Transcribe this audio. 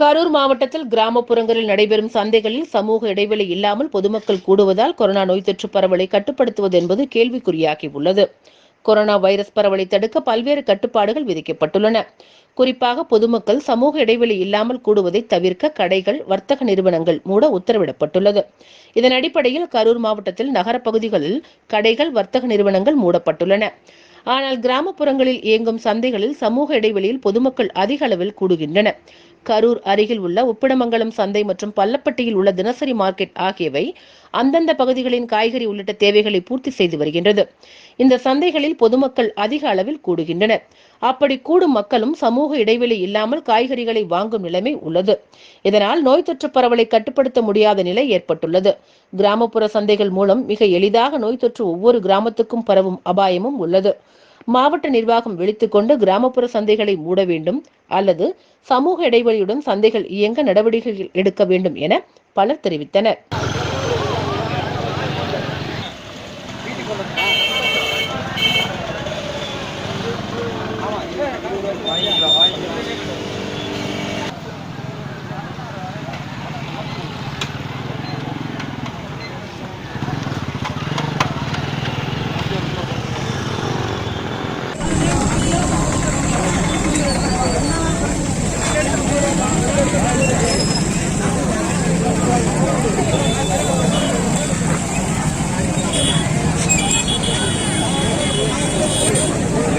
கரூர் மாவட்டத்தில் கிராமப்புறங்களில் நடைபெறும் சந்தைகளில் சமூக இடைவெளி இல்லாமல் பொதுமக்கள் கூடுவதால் கொரோனா நோய் தொற்று பரவலை கட்டுப்படுத்துவது என்பது கேள்விக்குறியாகியுள்ளது. கொரோனா வைரஸ் பரவலை தடுக்க பல்வேறு கட்டுப்பாடுகள் விதிக்கப்பட்டுள்ளன. குறிப்பாக பொதுமக்கள் சமூக இடைவெளி இல்லாமல் கூடுவதை தவிர்க்க கடைகள் வர்த்தக நிறுவனங்கள் மூட உத்தரவிடப்பட்டுள்ளது. இதன் அடிப்படையில் கரூர் மாவட்டத்தில் நகரப்பகுதிகளில் கடைகள் வர்த்தக நிறுவனங்கள் மூடப்பட்டுள்ளன. ஆனால் கிராமப்புறங்களில் இயங்கும் சந்தைகளில் சமூக இடைவெளியில் பொதுமக்கள் அதிக அளவில் கூடுகின்றன கரூர் அருகில் உள்ள உப்பிடமங்கலம் சந்தை மற்றும் பள்ளப்பட்டியில் உள்ள தினசரி மார்க்கெட் ஆகியவை அந்தந்த பகுதிகளின் காய்கறி உள்ளிட்ட தேவைகளை பூர்த்தி செய்து வருகின்றது. இந்த சந்தைகளில் பொதுமக்கள் அதிக அளவில் கூடுகின்றனர். அப்படி கூடும் மக்களும் சமூக இடைவெளி இல்லாமல் காய்கறிகளை வாங்கும் நிலைமை உள்ளது. இதனால் நோய் தொற்று பரவலை கட்டுப்படுத்த முடியாத நிலை ஏற்பட்டுள்ளது. கிராமப்புற சந்தைகள் மூலம் மிக எளிதாக நோய் தொற்று ஒவ்வொரு கிராமத்துக்கும் பரவும் அபாயமும் உள்ளது. மாவட்ட நிர்வாகம் விழித்துக்கொண்டு கிராமப்புற சந்தைகளை மூட வேண்டும் அல்லது சமூக இடைவெளியுடன் சந்தைகள் இயங்க நடவடிக்கைகள் எடுக்க வேண்டும் என பலர் தெரிவித்தனர்.